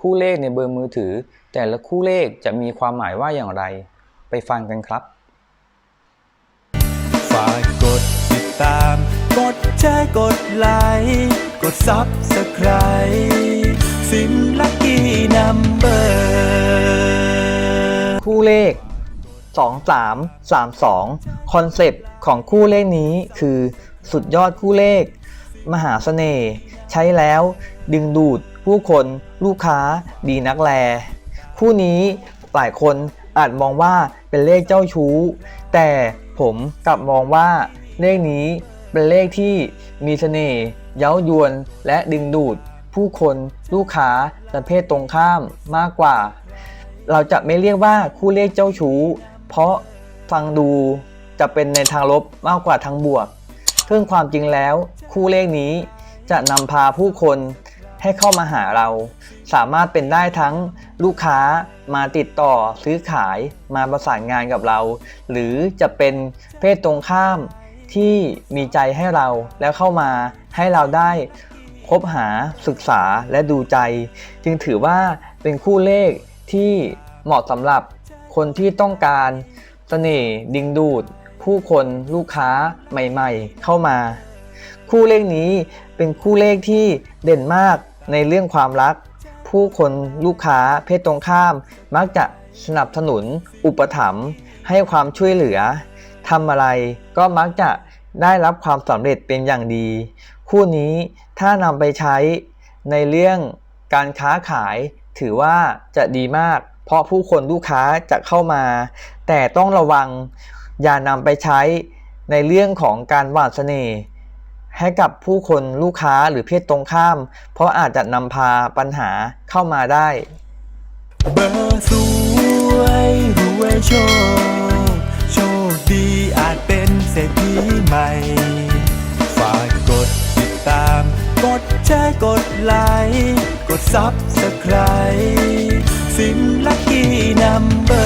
คู่เลขในเบอร์มือถือ แต่ละคู่เลขจะมีความหมายว่าอย่างไร ไปฟังกันครับ ฝากกดติดตาม กดแชร์กดไลค์กด Subscribe ฟิล์มลักกี้นัมเบอร์คู่เลข 2 3 3 2 คอนเซปต์ของคู่เลขนี้คือสุดยอดคู่เลข มหาเสน่ห์ใช้แล้วดึงดูด ผู้คนลูกค้า ดีนักแล คู่นี้หลายคนอาจมองว่าเป็นเลขเจ้าชู้ แต่ผมกลับมองว่าเลขนี้เป็นเลขที่มีเสน่ห์เย้ายวนและดึงดูด ผู้คนลูกค้าประเภทตรงข้ามมากกว่า เราจะไม่เรียกว่าคู่เลขเจ้าชู้ เพราะฟังดูจะเป็นในทางลบมากกว่าทางบวกซึ่งความจริงแล้ว คู่เลขนี้จะนำพาผู้คน ให้เข้ามาหาเรา สามารถเป็นได้ทั้งลูกค้ามาติดต่อซื้อขายมาประสานงานกับเรา หรือจะเป็นเพศตรงข้ามที่มีใจให้เราแล้วเข้ามาให้เราได้คบหาศึกษาและดูใจ จึงถือว่าเป็นคู่เลขที่เหมาะสำหรับคนที่ต้องการเสน่ห์ดึงดูด ผู้คนลูกค้าใหม่ๆ เข้ามา คู่เลขนี้เป็นคู่เลขที่เด่นมาก ในเรื่องความรัก ผู้คนลูกค้าเพศตรงข้าม มักจะสนับสนุน อุปถัมภ์ให้ความช่วยเหลือทำอะไรก็มักจะได้รับความสำเร็จเป็นอย่างดี คู่นี้ถ้านำไปใช้ในเรื่องการค้าขายถือว่าจะดีมาก เพราะผู้คนลูกค้าจะเข้ามา แต่ต้องระวังอย่านำไปใช้ในเรื่องของการหวานเสน่ห์ ให้กับผู้คนลูกค้าหรือเพศตรงข้าม เพราะอาจจะนำพาปัญหาเข้ามาได้เบอร์สวยรวยโชคโชคดีอาจเป็นเศรษฐีใหม่ ฝากกดติดตาม กดแชร์กดไลค์กด Subscribe ฟิล์มเบอร์